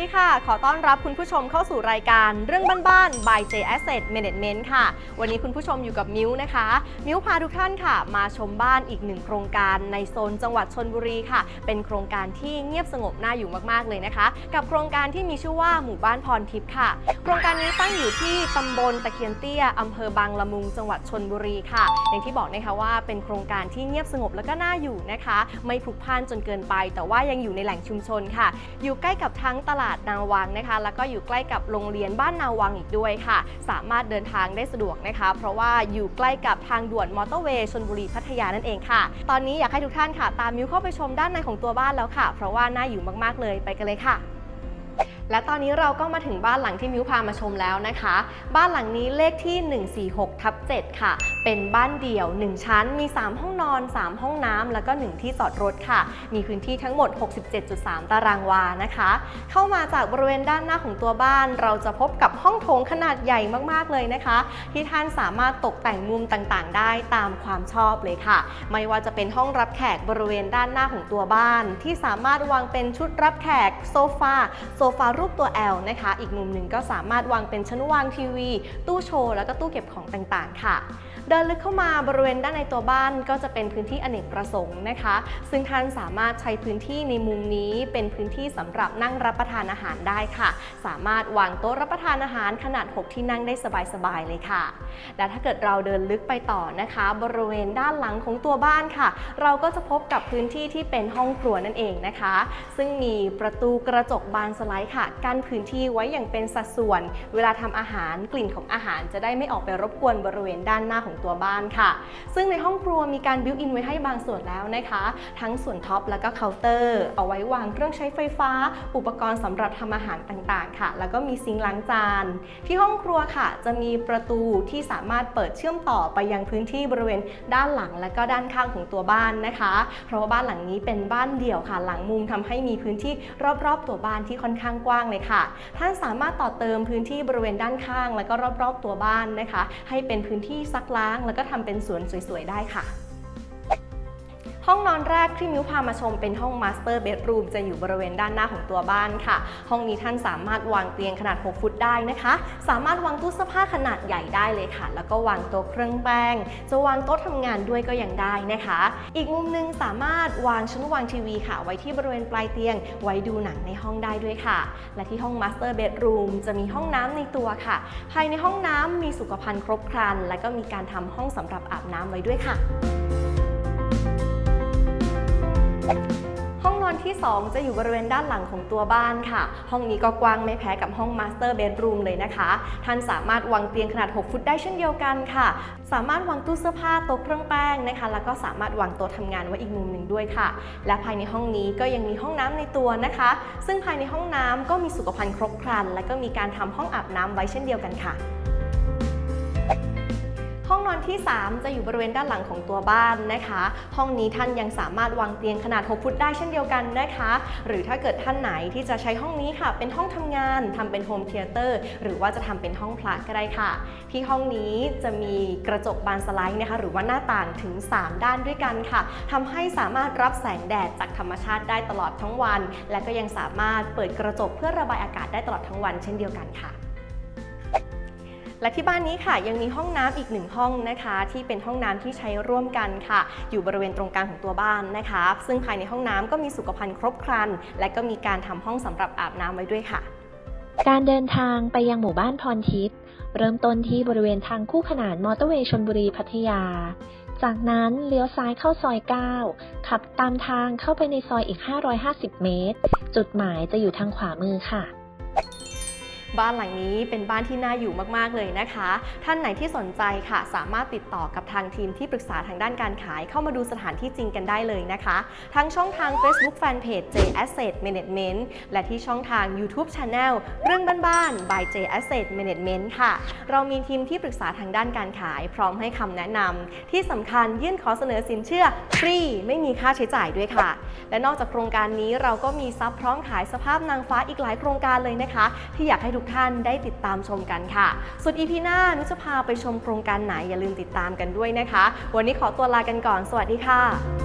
ดีค่ะ ขอต้อนรับคุณผู้ชมเข้าสู่รายการเรื่องบ้านๆ by J Asset Management ค่ะ วันนี้คุณผู้ชมอยู่กับมิ้วนะคะ มิ้วพาทุกท่านค่ะ มาชมบ้านอีกหนึ่งโครงการในโซนจังหวัดชนบุรีค่ะ เป็นโครงการที่เงียบสงบน่าอยู่มากๆเลยนะคะ กับโครงการที่มีชื่อว่าหมู่บ้านพรทิพย์ค่ะ โครงการนี้ตั้งอยู่ที่ตำบลตะเคียนเตี้ยอำเภอบางละมุงจังหวัดชนบุรีค่ะ อย่างที่บอกนะคะว่าเป็นโครงการที่เงียบสงบแล้วก็น่าอยู่นะคะ ไม่พลุกพล่านจนเกินไป แต่ว่ายังอยู่ในแหล่งชุมชนค่ะ อยู่ใกล้กับทั้งตลาดนาวังนะคะ แล้วก็อยู่ใกล้กับโรงเรียนบ้านนาวังอีกด้วยค่ะ สามารถเดินทางได้สะดวกนะคะ เพราะว่าอยู่ใกล้กับทางด่วนมอเตอร์เวย์ชนบุรีพัทยานั่นเองค่ะ ตอนนี้อยากให้ทุกท่านค่ะ ตามมิวเข้าไปชมด้านในของตัวบ้านแล้วค่ะ เพราะว่าน่าอยู่มากๆเลยไปกันเลยค่ะ และตอนนี้เราก็มาถึงบ้านหลังที่มิวพามาชมแล้วนะคะ บ้านหลังนี้เลขที่ 146ทับ7ค่ะ เป็นบ้านเดี่ยว 1 ชั้น มี 3 ห้องนอน 3 ห้องน้ำแล้วก็ 1 ที่จอดรถค่ะ มีพื้นที่ทั้งหมด 67.3 ตารางวานะคะ เข้ามาจากบริเวณด้านหน้าของตัวบ้าน เราจะพบกับห้องโถงขนาดใหญ่มากๆเลยนะคะ ที่ท่านสามารถตกแต่งมุมต่างๆ ได้ตามความชอบเลยค่ะ ไม่ว่าจะเป็นห้องรับแขกบริเวณด้านหน้าของตัวบ้าน ที่สามารถวางเป็นชุดรับแขกโซฟาโซฟารูปตัว L นะคะ อีกมุมหนึ่งก็สามารถวางเป็นชั้นวางทีวี ตู้โชว์ แล้วก็ตู้เก็บของต่างๆ ค่ะ เดินลึกเข้ามาบริเวณด้านในตัวบ้านก็จะเป็นพื้นที่อเนกประสงค์นะคะ ซึ่งท่านสามารถใช้พื้นที่ในมุมนี้เป็นพื้นที่สำหรับนั่งรับประทานอาหารได้ค่ะ สามารถวางโต๊ะรับประทานอาหารขนาด 6 ที่นั่งได้สบายๆเลยค่ะ และถ้าเกิดเราเดินลึกไปต่อนะคะ บริเวณด้านหลังของตัวบ้านค่ะ เราก็จะพบกับพื้นที่ที่เป็นห้องครัวนั่นเองนะคะ ซึ่งมีประตูกระจกบานสไลด์ค่ะกั้นพื้นที่ไว้อย่างเป็นสัดส่วน เวลาทำอาหารกลิ่นของอาหารจะได้ไม่ออกไปรบกวนบริเวณด้านหน้าของตัวบ้านค่ะ ซึ่งในห้องครัวมีการบิวอินไว้ให้บางส่วนแล้วนะคะ ทั้งส่วนท็อปแล้วก็เคาน์เตอร์ เอาไว้วางเครื่องใช้ไฟฟ้า อุปกรณ์สำหรับทำอาหารต่างๆ ค่ะ แล้วก็มีซิงค์ล้างจาน ที่ห้องครัวค่ะ จะมีประตูที่สามารถเปิดเชื่อมต่อไปยังพื้นที่บริเวณด้านหลังและก็ด้านข้างของตัวบ้านนะคะ เพราะว่าบ้านหลังนี้เป็นบ้านเดี่ยวค่ะ หลังมุมทำให้มีพื้นที่รอบๆ ตัวบ้านที่ค่อนข้างกว้างเลยค่ะ ท่านสามารถต่อเติมพื้นที่บริเวณด้านข้าง และก็รอบๆ ตัวบ้านนะคะ ให้เป็นพื้นที่ซักล้างแล้วก็ทำเป็นสวนสวยๆได้ค่ะ ห้องนอนแรกที่มิวพามาชมเป็นห้องมาสเตอร์เบดรูมจะอยู่บริเวณด้านหน้าของตัวบ้านค่ะ ห้องนี้ท่านสามารถวางเตียงขนาด 6 ฟุตได้นะคะ สามารถวางตู้เสื้อผ้าขนาดใหญ่ได้เลยค่ะ แล้วก็วางโต๊ะเครื่องแป้ง จะวางโต๊ะทำงานด้วยก็ยังได้นะคะ อีกมุมหนึงสามารถวางชั้นวางทีวีค่ะ ไว้ที่บริเวณปลายเตียง ไว้ดูหนังในห้องได้ด้วยค่ะ และที่ห้องมาสเตอร์เบดรูมจะมีห้องน้ำในตัวค่ะ ภายในห้องน้ำมีสุขภัณฑ์ครบครัน และก็มีการทำห้องสำหรับอาบน้ำไว้ด้วยค่ะ ห้องนอนที่ 2 จะอยู่บริเวณด้านหลังของตัวบ้านค่ะ ห้องนี้ก็กว้างไม่แพ้กับห้องมาสเตอร์เบดรูมเลยนะคะ ท่านสามารถวางเตียงขนาด 6 ฟุตได้เช่นเดียวกันค่ะ สามารถวางตู้เสื้อผ้าโต๊ะเครื่องแป้งนะคะ แล้วก็สามารถวางโต๊ะทำงานไว้อีกมุมหนึ่งด้วยค่ะ และภายในห้องนี้ก็ยังมีห้องน้ำในตัวนะคะ ซึ่งภายในห้องน้ำก็มีสุขภัณฑ์ครบครัน และก็มีการทำห้องอาบน้ำไว้เช่นเดียวกันค่ะ ห้องนอนที่ 3 จะอยู่บริเวณด้านหลังของตัวบ้านนะคะ ห้องนี้ท่านยังสามารถวางเตียงขนาด 6 ฟุตได้เช่นเดียวกันนะคะ หรือถ้าเกิดท่านไหนที่จะใช้ห้องนี้ค่ะ เป็นห้องทำงานทำเป็นโฮมเทเตอร์หรือว่าจะทำเป็นห้องพระก็ได้ค่ะ ที่ห้องนี้จะมีกระจกบานสไลด์นะคะ หรือว่าหน้าต่างถึง 3 ด้านด้วยกันค่ะทำให้สามารถรับแสงแดดจากธรรมชาติได้ตลอดทั้งวัน และก็ยังสามารถเปิดกระจกเพื่อระบายอากาศได้ตลอดทั้งวันเช่นเดียวกันค่ะ และที่บ้านนี้ค่ะยังมีห้องน้ำอีกหนึ่งห้องนะคะ ที่เป็นห้องน้ำที่ใช้ร่วมกันค่ะ อยู่บริเวณตรงกลางของตัวบ้านนะคะ ซึ่งภายในห้องน้ำก็มีสุขภัณฑ์ครบครัน และก็มีการทำห้องสำหรับอาบน้ำไว้ด้วยค่ะ การเดินทางไปยังหมู่บ้านพรทิพย์เริ่มต้นที่บริเวณทางคู่ขนานมอเตอร์เวย์ชนบุรีพัทยา จากนั้นเลี้ยวซ้ายเข้าซอย 9 ขับตามทางเข้าไปในซอยอีก 550 เมตร จุดหมายจะอยู่ทางขวามือค่ะ บ้านหลังนี้เป็นบ้านที่น่าอยู่มากๆเลยนะคะ ท่านไหนที่สนใจค่ะ สามารถติดต่อกับทางทีมที่ปรึกษาทางด้านการขายเข้ามาดูสถานที่จริงกันได้เลยนะคะ ทั้งช่องทาง Facebook Fanpage J Asset Management และที่ช่องทาง YouTube Channel เรื่องบ้านๆ by J Asset Management ค่ะ เรามีทีมที่ปรึกษาทางด้านการขาย พร้อมให้คำแนะนำที่สำคัญยื่นขอเสนอสินเชื่อฟรีไม่มีค่าใช้จ่ายด้วยค่ะ และนอกจากโครงการนี้เราก็มีซับพร้อมขายสภาพนางฟ้าอีกหลายโครงการเลยนะคะ ที่อยากให้ทุกกท่านได้ติดตามชมกันค่ะ ส่วนอีพีหน้านุจะพาไปชมโครงการไหนอย่าลืมติดตามกันด้วยนะคะ วันนี้ขอตัวลากันก่อน สวัสดีค่ะ